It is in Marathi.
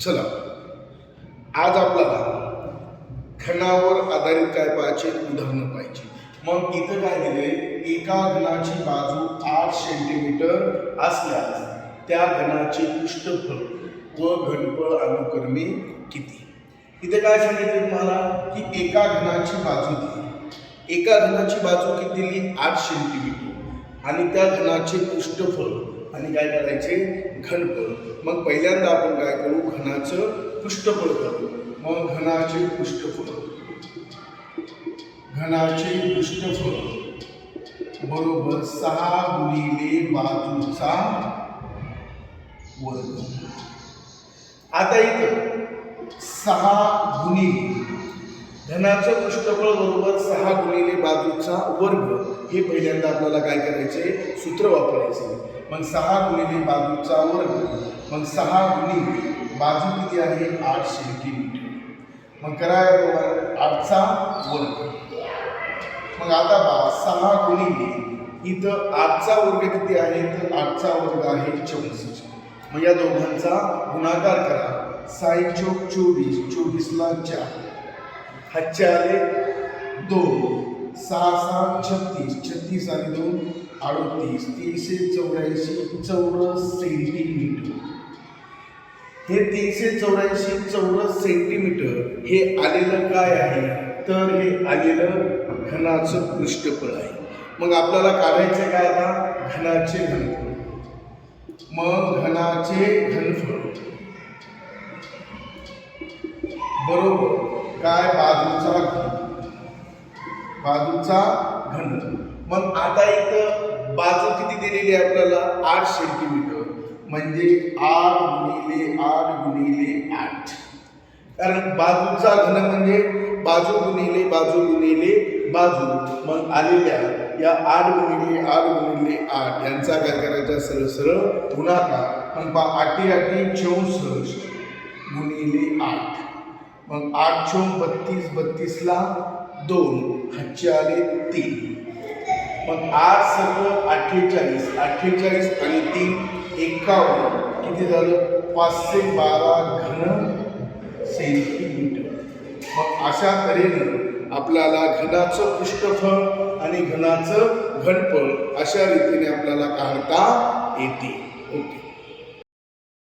चला. आज आपल्याला घनावर आधारित काय पाहायचे? उदाहरणं पाहिजे मग इथं काय दिले एका घनाची बाजू आठ सेंटीमीटर असल्यास त्या घनाचे पृष्ठफळ व घनफळ अनुक्रमे किती? इथे काय सांगितले तुम्हाला? की एका घनाची बाजू दिली. एका घनाची बाजू किती दिली? आठ सेंटीमीटर आणि त्या घनाचे पृष्ठफळ आणि काय करायचे? घनफळ. मग पहिल्यांदा आपण काय करू? घनाचं पृष्ठफळ करू. मग घनाचे पृष्ठफळ. घनाचे पृष्ठफळ. बरोबर सहा गुणिले बाजूचा वर्ग. आता इथं सहा गुणिले धनाचं पृष्ठफळ बरोबर सहा गुणिले बाजूचा वर्ग. हे पहिल्यांदा आपल्याला काय करायचे सूत्र वापरायचे मग सहा गुणिले बाजूचा वर्ग. मग सहा गुणी बाजू किती आहे? आठ सेंटीमीटर. मग करा बरोबर. आठचा वर्ग. मग आता बा सहा गुणिले इथं आठचा वर्ग किती आहे? तर आठचा वर्ग आहे चौसष्ट. मग या दोघांचा गुणाकार करा. साई चौक चोवीस चोवीसला चार. हच्चाले दोन. सहा सहा छत्तीस. छत्तीस आणि दोन अडतीस. तीनशे चौऱ्याऐंशी चौरस सेंटीमीटर. हे तीनशे चौऱ्याऐंशी चौरस सेंटीमीटर हे आलेलं काय आहे? तर हे आलेलं घनाचं पृष्ठफळ आहे. मग आपल्याला काढायचं काय आता? घनाचे घनफळ. मग घनाचे घनफळ. बरोबर. काय बाजूचा घन? बाजूचा घन. मग आता इथं बाजू किती दिलेली आहे आपल्याला? आठ सेंटीमीटर म्हणजे आठ गुणिले आठ गुणिले आठ. कारण बाजूचा घन म्हणजे बाजू गुणिले बाजू गुणिले बाजू. मग आलेल्या या आठ गुणिले आठ गुणिले आठ यांचा काय करायचा सरळ सरळ गुणाकार. मग बा आठी आठी चौसष्ट गुणिले आठ. मग आठ चौक बत्तीस बत्तीसला दोन हातचे आले तीन. मग आठ सर्व अठ्ठेचाळीस अठ्ठेचाळीस आणि तीन एकावन्न. किती झालं? पाचशे बारा घन सेंटीमीटर. मग अशा तऱ्हेनं आपल्याला घनाचं पृष्ठफळ आणि घनाचं घनफळ अशा रीतीने आपल्याला काढता येते. ओके.